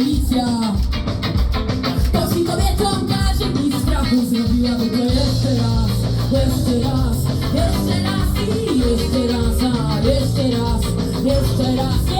policja. Polskim kobietom każe? Mi strachu Zrobiła to jeszcze raz, jeszcze raz Jeszcze raz i jeszcze raz, a jeszcze raz Jeszcze raz,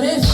por.